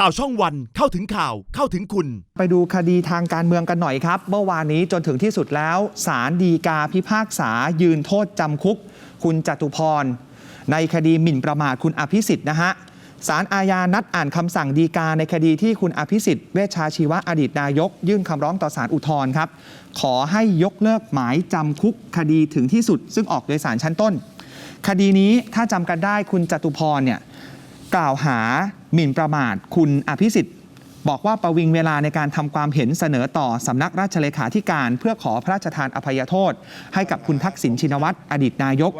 ข่าวช่องวันเข้าถึงข่าวเข้าถึงคุณ ไปดูคดีทางการเมืองกันหน่อยครับ เมื่อวานนี้จนถึงที่สุดแล้วศาลดีกาพิพากษายืนโทษจำคุก คุณจตุพร ในคดีหมิ่นประมาทคุณอภิสิทธิ์นะฮะศาลอาญานัดอ่านคำสั่งดีกาในคดีที่คุณอภิสิทธิ์เวชชาชีวะอดีตนายก ยื่นคำร้องต่อศาลอุทธรณ์ครับ ขอให้ยกเลิกหมายจำคุกคดีถึงที่สุด ซึ่งออกโดยศาลชั้นต้น คดีนี้ถ้าจำกันได้คุณจตุพรเนี่ย กล่าวหาหมิ่นประมาทคุณอภิสิทธิ์ บอกว่าประวิงเวลาในการทำความเห็นเสนอต่อสำนักราชเลขาธิการ เพื่อขอพระราชทานอภัยโทษ ให้กับคุณทักษิณชินวัตรอดีตนายก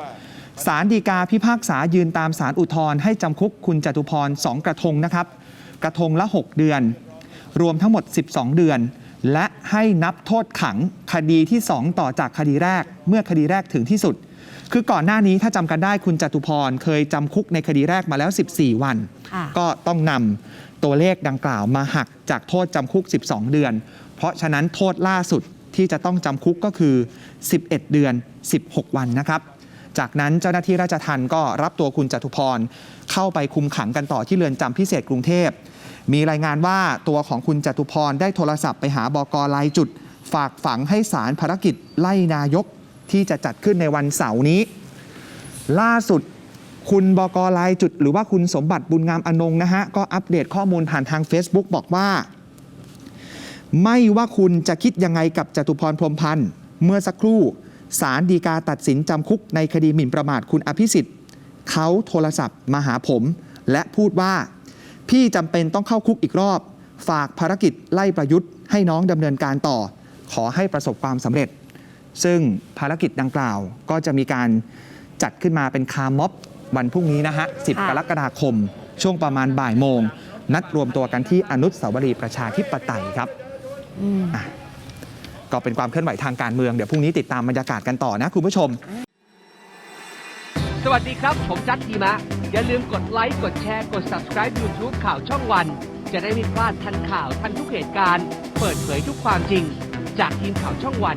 ศาลฎีกาพิพากษายืนตามศาลอุทธรณ์ให้จำคุกคุณจตุพรสองกระทงนะครับ กระทงละ 6 เดือน รวมทั้งหมด 12 เดือน และให้นับโทษขังคดีที่ 2 ต่อจากคดีแรก เมื่อคดีแรกถึงที่สุด คือก่อนหน้านี้ถ้าจำกันได้คุณจตุพรเคยจำคุกในคดีแรกมาแล้ว 14 วัน ค่ะ ก็ต้องนำตัวเลขดังกล่าวมาหักจากโทษจำคุก 12 เดือน เพราะฉะนั้นโทษล่าสุดที่จะต้องจำคุกก็คือ 11 เดือน 16 วันนะครับ จากนั้นเจ้าหน้าที่ราชทัณฑ์ก็รับตัวคุณจตุพรเข้าไปคุมขังกันต่อที่เรือนจำพิเศษกรุงเทพ มีรายงานว่าตัวของคุณจตุพรได้โทรศัพท์ไปหาบกลายจุด ฝากฝังให้สารภารกิจไล่นายก ที่จะจัดขึ้นในวันเสาร์นี้ ล่าสุดคุณบกลายจุดหรือว่าคุณสมบัติบุญงามอนงนะฮะ ก็อัปเดตข้อมูลผ่านทาง Facebook บอกว่า ไม่ว่าคุณจะคิดยังไงกับจตุพรพรมพันธ์ เมื่อสักครู่ศาลฎีกาตัดสินจำคุกในคดีหมิ่นประมาทคุณอภิสิทธิ์เขาโทรศัพท์มาหาผม และพูดว่า พี่จำเป็นต้องเข้าคุกอีกรอบ ฝากภารกิจไล่ประยุทธ์ให้น้องดำเนินการต่อ ขอให้ประสบความสำเร็จ ซึ่งภารกิจดังกล่าวก็จะมีการจัดขึ้นมาเป็นคาร์ม็อบวันพรุ่งนี้นะฮะ 10ค่ะกรกฎาคม ช่วงประมาณบ่ายโมง นัดรวมตัวกันที่อนุสาวรีย์ประชาธิปไตยครับอืมก็เป็นความเคลื่อนไหวทางการเมือง เดี๋ยวพรุ่งนี้ติดตามบรรยากาศกันต่อนะคุณผู้ชม สวัสดีครับ ผมจัดทีมะ อย่าลืมกดไลค์ กดแชร์ กด subscribe YouTube ข่าวช่องวัน จะได้ไม่พลาดทันข่าวทันทุกเหตุการณ์ เปิดเผยทุกความจริง จากทีมข่าวช่องวัน